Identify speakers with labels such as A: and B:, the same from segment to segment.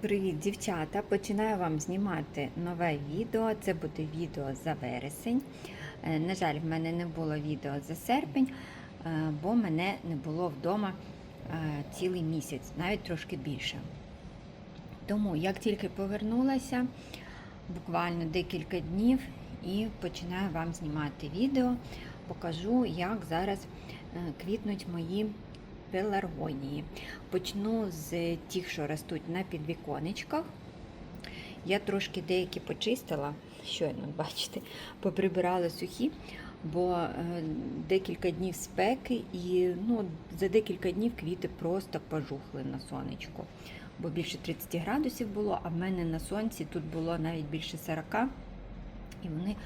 A: Привіт, дівчата! Починаю вам знімати нове відео. Це буде відео за вересень. Е, На жаль, в мене не було відео за серпень, е, бо мене не було вдома е, цілий місяць, навіть трошки більше. Тому, як тільки повернулася, буквально декілька днів і починаю вам знімати відео, покажу, як зараз квітнуть мої пеларгонії. Почну з тих, що ростуть на підвіконечках. Я трошки деякі почистила, щойно бачите, поприбирала сухі, бо е, декілька днів спеки і ну, за декілька днів квіти просто пожухли на сонечку. Бо більше 30 градусів було, а в мене на сонці тут було навіть більше 40, і вони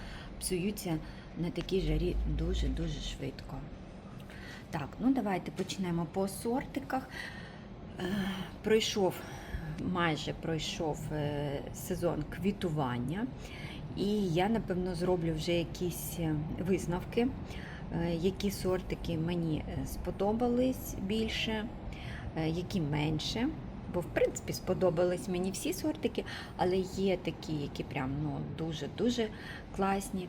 A: псуються на такій жарі дуже-дуже швидко. Так, ну давайте почнемо по сортиках. Е, Пройшов, майже пройшов е, сезон квітування, і я, напевно, зроблю вже якісь е, висновки, які сортики мені сподобались більше, які менше. Бо, в принципі, сподобались мені всі сортики, але є такі, які прям ну, дуже-дуже класні,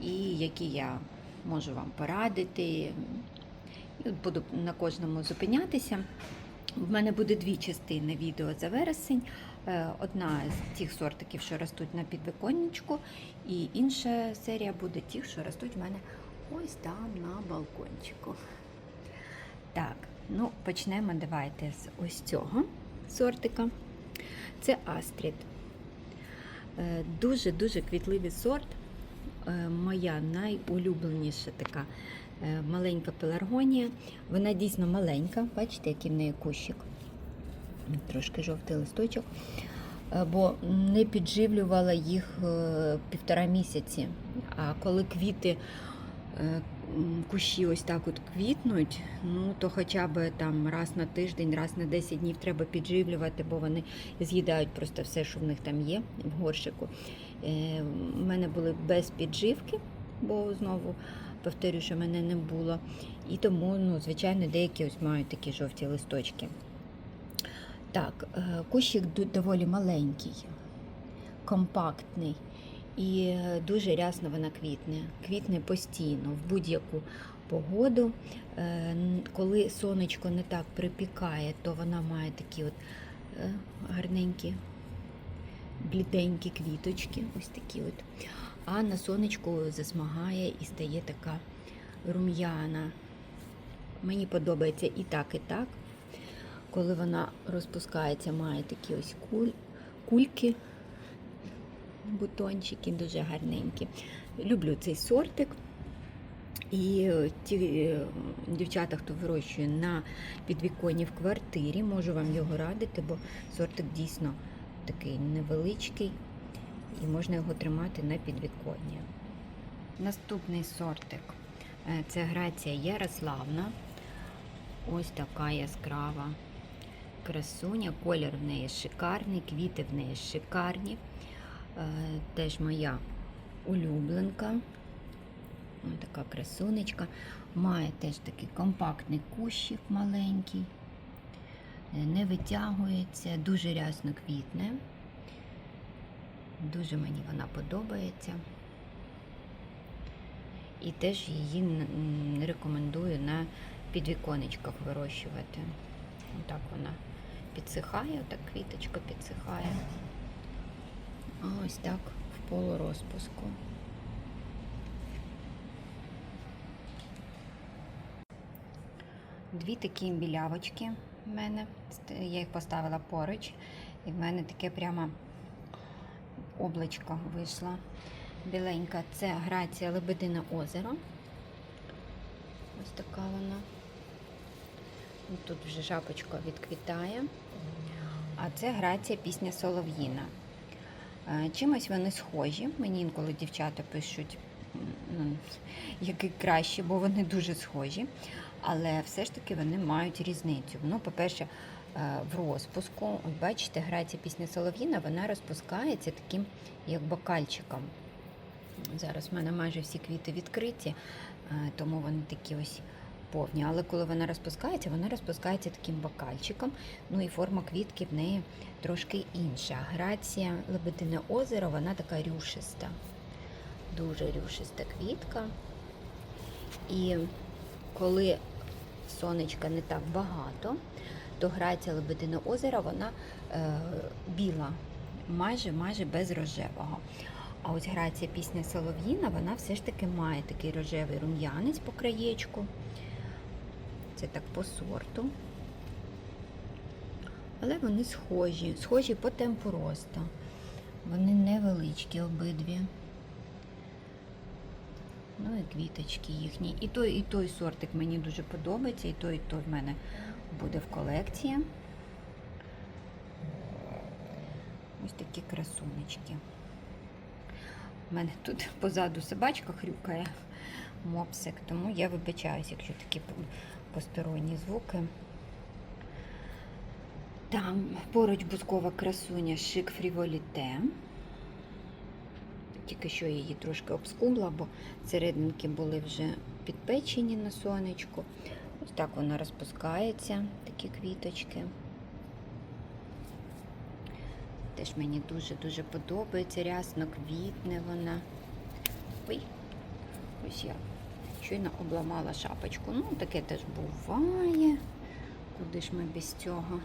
A: і які я можу вам порадити. От Буду на кожному зупинятися. В мене буде дві частини відео за вересень. Е, Одна з тих сортиків, що ростуть на підвиконничку, і інша серія буде тих, що ростуть в мене ось там на балкончику. Так, ну почнемо давайте з ось цього сортика. Це Астрід. Е, Дуже-дуже квітливий сорт. Е, Моя найулюбленіша така е, маленька пеларгонія. Вона дійсно маленька, бачите, який в неї кущик. Трошки жовтий листочок. Е, Бо не підживлювала їх півтора місяці. А коли квіти, кущі ось так от квітнуть, ну то хоча б там раз на тиждень, раз на 10 днів треба підживлювати, бо вони з'їдають просто все, що в них там є в горщику. Е, У мене були без підживки, бо знову повторюю, що мене не було. І тому, ну, звичайно, деякі ось мають такі жовті листочки. Так, е, кущик доволі маленький, компактний і е, дуже рясно вона квітне. Квітне постійно, в будь-яку погоду. Е, Коли сонечко не так припікає, то вона має такі от е, гарненькі, бліденькі квіточки, ось такі от. А на сонечку засмагає і стає така рум'яна. Мені подобається і так, і так. Коли вона розпускається, має такі ось куль, кульки, бутончики, дуже гарненькі. Люблю цей сортик. І е, ті е, дівчата, хто вирощує на підвіконні в квартирі, можу вам його радити, бо сортик дійсно такий невеличкий і можна його тримати на підвіконні. Наступний сортик е, це грація Ярославна. Ось така яскрава красуня. Колір в неї шикарний, квіти в неї шикарні. Е, Теж моя улюбленка. Ось така красунечка. Має теж такий компактний кущик маленький. Е, Не витягується, дуже рясно квітне. Дуже мені вона подобається. І теж її рекомендую на підвіконечках вирощувати. Отак вона підсихає, отак квіточка підсихає. А ось так в полурозпуску. Дві такі білявочки в мене. Я їх поставила поруч, і в мене таке прямо облачко вийшло. Біленька це грація Лебедине озеро. Ось така вона. Ну, Тут вже жабочка відквітає. А це грація пісня Солов'їна. Е, Чимось вони схожі. Мені інколи дівчата пишуть, м, який краще, бо вони дуже схожі. Але все ж таки вони мають різницю. Ну, по-перше, е, в розпуску, от бачите, грація пісня Солов'їна, вона розпускається таким, як бокальчиком. Зараз в мене майже всі квіти відкриті, е, тому вони такі ось повні. Але коли вона розпускається, вона розпускається таким бокальчиком. Ну і форма квітки в неї трошки інша. Грація Лебедине озеро, вона така рюшиста. Дуже рюшиста квітка. І коли сонечка не так багато, то грація Лебедине озеро, вона е, біла, майже майже без рожевого. А ось грація пісня Солов'їна, вона все ж таки має такий рожевий рум'янець по краєчку. Це так по сорту. Але вони схожі, схожі по темпу росту. Вони невеличкі обидві. Ну і квіточки їхні. І той, і той сортик мені дуже подобається, і той, і той в мене буде в колекції. Ось такі красунечки. У мене тут позаду собачка хрюкає, мопсик, тому я вибачаюсь, якщо такі посторонні звуки. Там поруч бускова красуня шик фріволіте. Тільки що її трошки обскубла, бо серединки були вже підпечені на сонечку. Ось так вона розпускається, такі квіточки. Теж мені дуже-дуже подобається. Рясно квітне вона. Ой, ось я щойно обламала шапочку. Ну, таке теж буває. Куди ж ми без цього?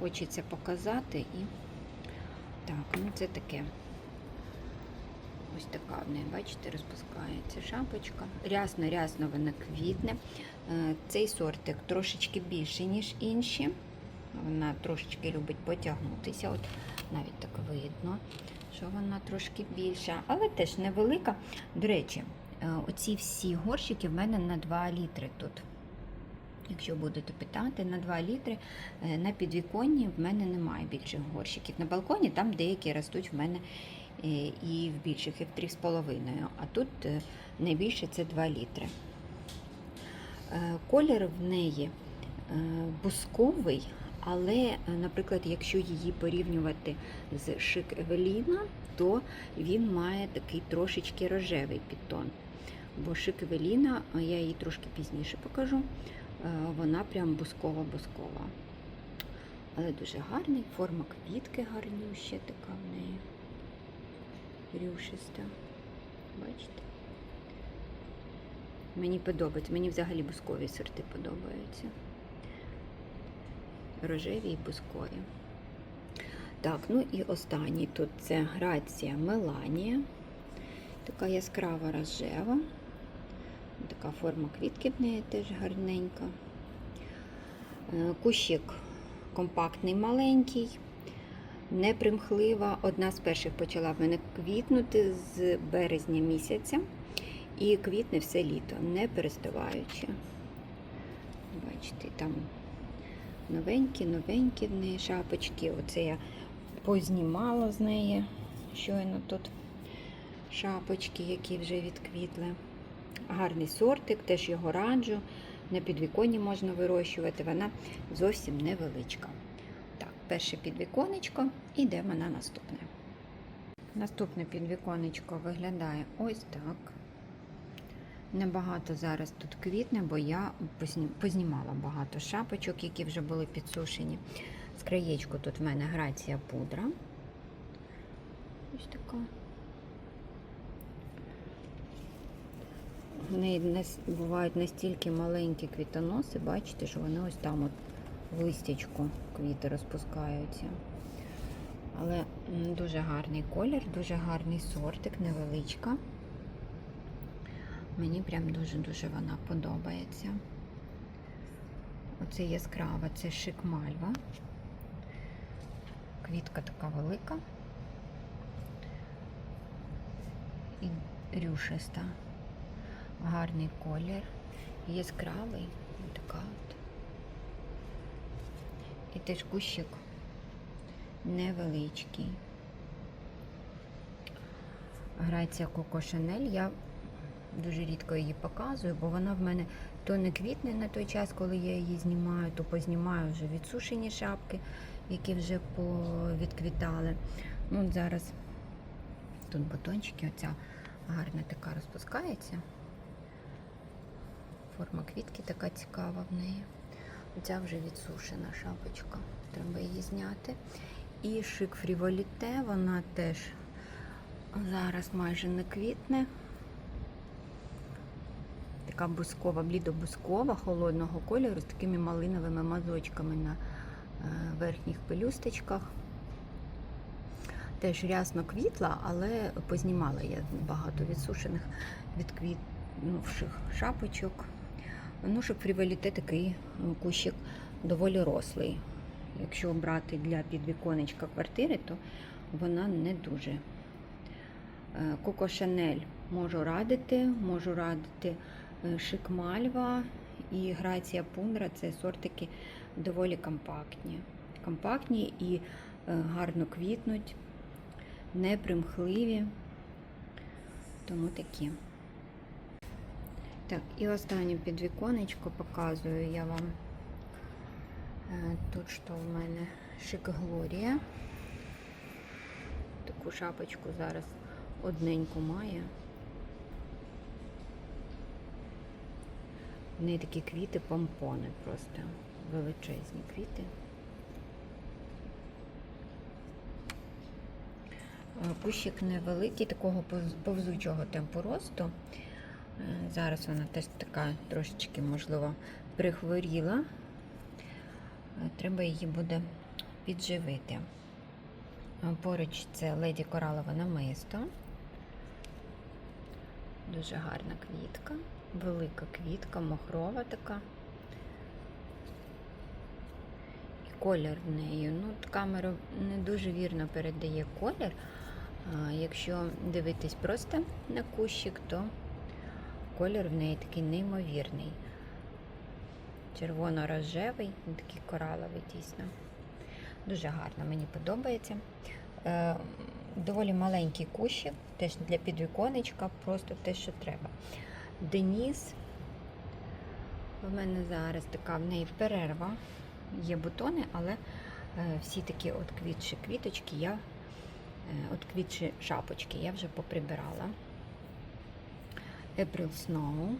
A: Хочеться показати і. Так, ну це таке. Ось така в неї, бачите, розпускається шапочка. Рясно-рясно вона квітне. Е, Цей сортик трошечки більший, ніж інші. Вона трошечки любить потягнутися. От навіть так видно, що вона трошки більша, але теж невелика. До речі, оці всі горщики в мене на 2 літри тут. Якщо будете питати, на 2 літри Е, на підвіконні в мене немає більших горщиків. На балконі там деякі ростуть в мене е, і в більших, і в 3,5. А тут е, найбільше це 2 літри. Е, Колір в неї е, бусковий, але, е, наприклад, якщо її порівнювати з шик Евеліна, то він має такий трошечки рожевий підтон. Бо шик Евеліна, а я її трошки пізніше покажу, е, вона прям бускова-бускова. Але дуже гарний, форма квітки гарнюща така в неї. Рюшиста. Бачите? Мені подобається, мені взагалі бускові сорти подобаються. Рожеві і бускові. Так, ну і останній тут це грація Меланія. Така яскрава рожева. Така форма квітки в неї теж гарненька. Е, Кущик компактний, маленький, непримхлива. Одна з перших почала в мене квітнути з березня місяця. І квітне все літо, не переставаючи. Бачите, там новенькі, новенькі в неї шапочки. Оце я познімала з неї щойно тут шапочки, які вже відквітли. Гарний сортик, теж його раджу. На підвіконні можна вирощувати, вона зовсім невеличка. Так, перше підвіконечко, ідемо на наступне. Наступне підвіконечко виглядає ось так. Небагато зараз тут квітне, бо я познімала багато шапочок, які вже були підсушені. З краєчку тут в мене грація пудра. Ось така. В неї бувають настільки маленькі квітоноси, бачите, що вони ось там от в листячку квіти розпускаються. Але дуже гарний колір, дуже гарний сортик, невеличка. Мені прям дуже-дуже вона подобається. Оце яскрава, це шик мальва. Квітка така велика і рюшиста. Гарний колір, яскравий, така от. І теж кущик невеличкий. Грація Коко Шанель. Я дуже рідко її показую, бо вона в мене то не квітне на той час, коли я її знімаю, то познімаю вже відсушені шапки, які вже відквітали. Ну, зараз тут бутончики, оця гарна така розпускається. Форма квітки така цікава в неї. Ця вже відсушена шапочка. Треба її зняти. І шик фріволіте, вона теж зараз майже не квітне. Така бускова, блідо-бускова, холодного кольору з такими малиновими мазочками на е, верхніх пелюсточках. Теж рясно квітла, але познімала я багато відсушених, відквітнувших шапочок. Ну, щоб фріволіте такий кущик доволі рослий. Якщо брати для підвіконечка квартири, то вона не дуже. Е, Коко Шанель можу радити, можу радити е, Шик Мальва і Грація Пундра це сортики доволі компактні. Компактні і е, гарно квітнуть, не примхливі, тому такі. Так, і останнє підвіконечко показую я вам. Е, Тут що в мене Шик Глорія. Таку шапочку зараз одненьку має. В неї такі квіти, помпони просто величезні квіти. Е, Кущик невеликий, такого повзучого темпу росту. Е, Зараз вона теж така трошечки, можливо, прихворіла. Е, Треба її буде підживити. Е, Поруч це леді коралове намисто. Дуже гарна квітка, велика квітка, махрова така. І колір в неї. Ну, камера не дуже вірно передає колір. А Якщо дивитись просто на кущик, то колір в неї такий неймовірний. Червоно-рожевий, такий кораловий дійсно. Дуже гарно, мені подобається. Е, доволі маленький кущик, теж для підвіконечка, просто те, що треба. Деніс. В мене зараз така в неї перерва. Є бутони, але е, всі такі от квітші квіточки я, е, от квітші шапочки я вже поприбирала. April Snow.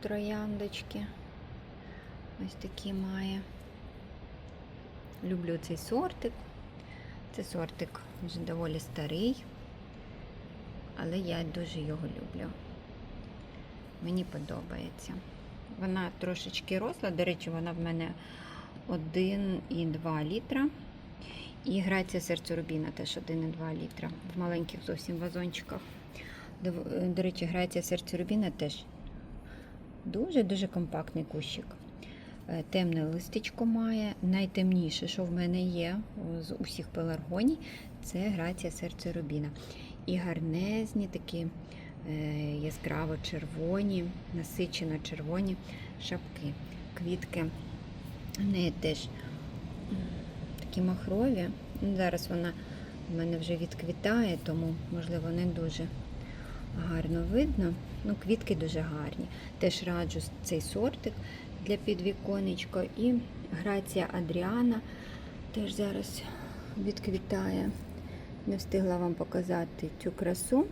A: Трояндочки. Ось такі має. Люблю цей сортик. Це сортик вже доволі старий, але я дуже його люблю. Мені подобається. Вона трошечки росла, до речі, вона в мене 1,2 літра. І грація серцю рубіна теж 1,2 літра в маленьких зовсім вазончиках. До, до речі, грація серцю рубіна теж дуже-дуже компактний кущик. Е, Темне листечко має. Найтемніше, що в мене є з усіх пеларгоній, це грація серця рубіна. І гарнезні такі е, яскраво червоні, насичено червоні шапки. Квітки в теж такі махрові. Зараз вона в мене вже відквітає, тому, можливо, не дуже гарно видно. Ну, квітки дуже гарні. Теж раджу цей сортик для підвіконечка. І Грація Адріана теж зараз відквітає. Не встигла вам показати цю красу.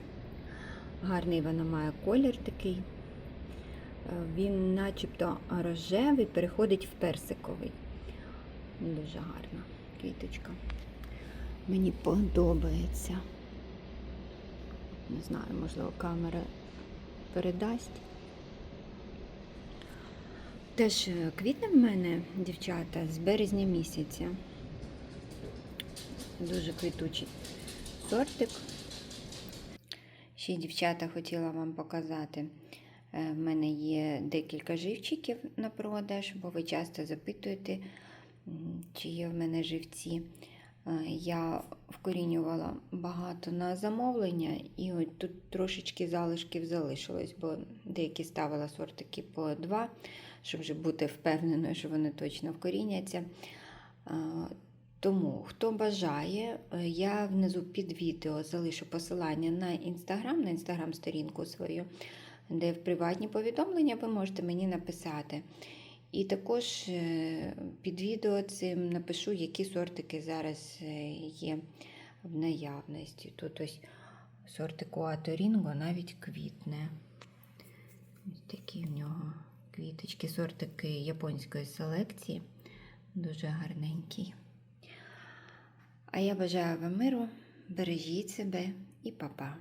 A: Гарний вона має колір такий. Е, Він начебто рожевий, переходить в персиковий. Дуже гарна квіточка. Мені подобається. Не знаю, можливо, камера передасть. Теж е, квітне в мене, дівчата, з березня місяця. Дуже квітучий сортик. Ще, дівчата, хотіла вам показати. Е, В мене є декілька живчиків на продаж, бо ви часто запитуєте, чи є в мене живці. Е, Я вкорінювала багато на замовлення, і от тут трошечки залишків залишилось, бо деякі ставила сортики по два, щоб вже бути впевненою, що вони точно вкоріняться. Тому, хто бажає, е, я внизу під відео залишу посилання на інстаграм, на інстаграм-сторінку свою, де в приватні повідомлення ви можете мені написати. І також е, під відео цим напишу, які сортики зараз е, є в наявності. Тут ось сортику Аторінго навіть квітне. Ось такі в нього квіточки, сортики японської селекції. Дуже гарненький. А я бажаю вам миру, бережіть себе і па-па.